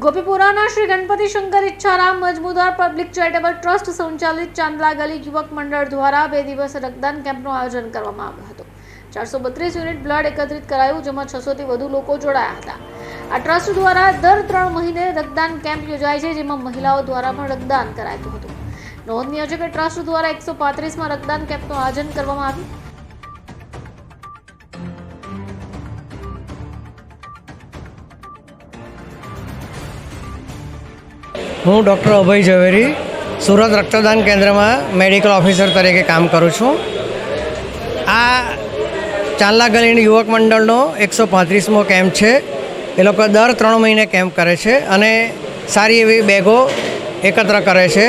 ગોપીપુરાના Shri Ganpati Shankar Ichharam Majmudar public charitable trust સંચાલિત ચાંદલા ગલી યુવક મંડળ દ્વારા બે દિવસ રક્તદાન કેમ્પનું આયોજન કરવામાં આવ્યું હતું. ચારસો બત્રીસ યુનિટ બ્લડ એકત્રિત કરાયું, જેમાં છસોથી વધુ લોકો જોડાયા હતા. આ ટ્રસ્ટ દ્વારા દર ત્રણ મહિને રક્તદાન કેમ્પ યોજાય છે, જેમાં મહિલાઓ દ્વારા પણ રક્તદાન કરાયું હતું. નોંધનીય છે કે ટ્રસ્ટ દ્વારા એકસો પાંત્રીસમાં રક્તદાન કેમ્પનું આયોજન કરવામાં આવ્યું. હું ડૉક્ટર અભય ઝવેરી સુરત રક્તદાન કેન્દ્રમાં મેડિકલ ઓફિસર તરીકે કામ કરું છું. આ ચાંદલા ગલીની યુવક મંડળનો એકસો પાંત્રીસમો કેમ્પ છે. એ લોકો દર ત્રણ મહિને કેમ્પ કરે છે અને સારી એવી બેગો એકત્ર કરે છે.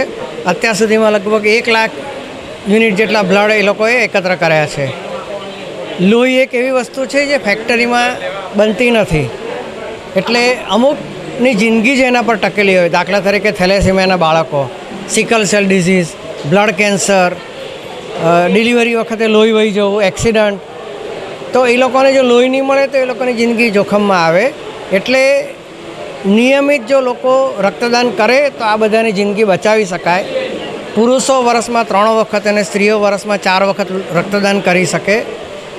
અત્યાર સુધીમાં લગભગ એક લાખ યુનિટ જેટલા બ્લડ એ લોકોએ એકત્ર કર્યા છે. લોહી એક એવી વસ્તુ છે જે ફેક્ટરીમાં બનતી નથી. એટલે અમુકની જિંદગી જ એના પર ટકેલી હોય. દાખલા તરીકે થેલેસેમિયાના બાળકો sickle cell disease blood cancer delivery વખતે લોહી વહી જવું એક્સિડન્ટ તો એ લોકોને જો લોહી નહીં મળે તો એ લોકોની જિંદગી જોખમમાં આવે. એટલે નિયમિત જો લોકો રક્તદાન કરે તો આ બધાની જિંદગી બચાવી શકાય. પુરુષો વર્ષમાં ત્રણ વખત અને સ્ત્રીઓ વર્ષમાં ચાર વખત રક્તદાન કરી શકે.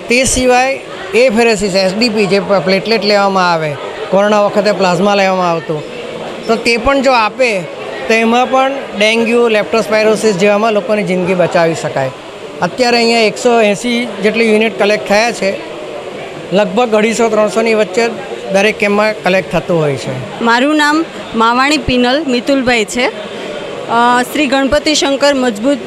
તે સિવાય એ ફેરેસિસ એસડીપી જે પ્લેટલેટ લેવામાં આવે કોરોના વખતે પ્લાઝમા લેવામાં આવતું. તો તે પણ જો આપે, તો એમાં પણ ડેન્ગ્યુ, લેપ્ટોસ્પાયરોસિસ જેવામાં લોકોની જિંદગી બચાવી શકાય. અત્યારે અહીંયા એકસો એંસી જેટલી યુનિટ કલેક્ટ થયા છે. લગભગ અઢીસો, ત્રણસોની વચ્ચે દરેક કેમ્પમાં કલેક્ટ થતું હોય છે. મારું નામ માવાણી પિનલ મિતુલભાઈ છે. શ્રી ગણપતિ શંકર મજબૂત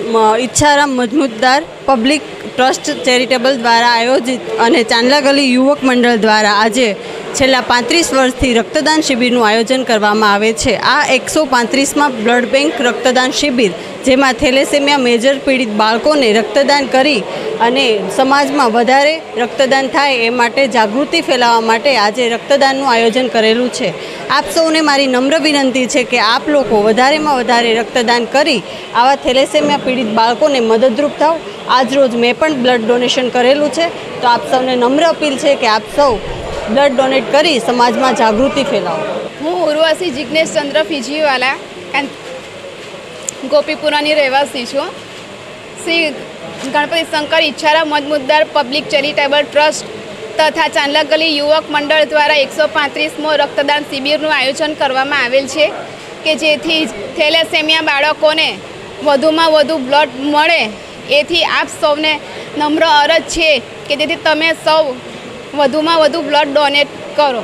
Ichharam Majmudar public trust charitable દ્વારા આયોજિત અને ચાંદલા ગલી યુવક મંડળ દ્વારા આજે છેલ્લા પાંત્રીસ વર્ષથી રક્તદાન શિબિરનું આયોજન કરવામાં આવે છે. આ એકસો પાંત્રીસમાં બ્લડ બેંક રક્તદાન શિબિર, જેમાં થેલેસેમિયા મેજર પીડિત બાળકોને રક્તદાન કરી અને સમાજમાં વધારે રક્તદાન થાય એ માટે જાગૃતિ ફેલાવવા માટે આજે રક્તદાનનું આયોજન કરેલું છે. આપ સૌને મારી નમ્ર વિનંતી છે કે આપ લોકો વધારેમાં વધારે રક્તદાન કરી આવા થેલેસેમિયા પીડિત બાળકોને મદદરૂપ થાવ. આજ રોજ મેં પણ બ્લડ ડોનેશન કરેલું છે. તો આપ સૌને નમ્ર અપીલ છે કે આપ સૌ બ્લડ ડોનેટ કરી સમાજમાં જાગૃતિ ફેલાવો. હું ઉર્વશી જિજ્ઞેશ ચંદ્ર ફીજીવાલા ગોપીપુરાની રહેવાસી છું. Shri Ganpati Shankar Ichharam Majmudar public charitable trust તથા ચાંદલા ગલી યુવક મંડળ દ્વારા એકસો પાંત્રીસમો રક્તદાન શિબિરનું આયોજન કરવામાં આવેલ છે કે જેથી થેલેસેમિયા બાળકોને વધુમાં વધુ બ્લડ મળે. એથી આપ સૌને નમ્ર અરજ છે કે જેથી તમે સૌ વધુમાં વધુ બ્લડ ડોનેટ કરો.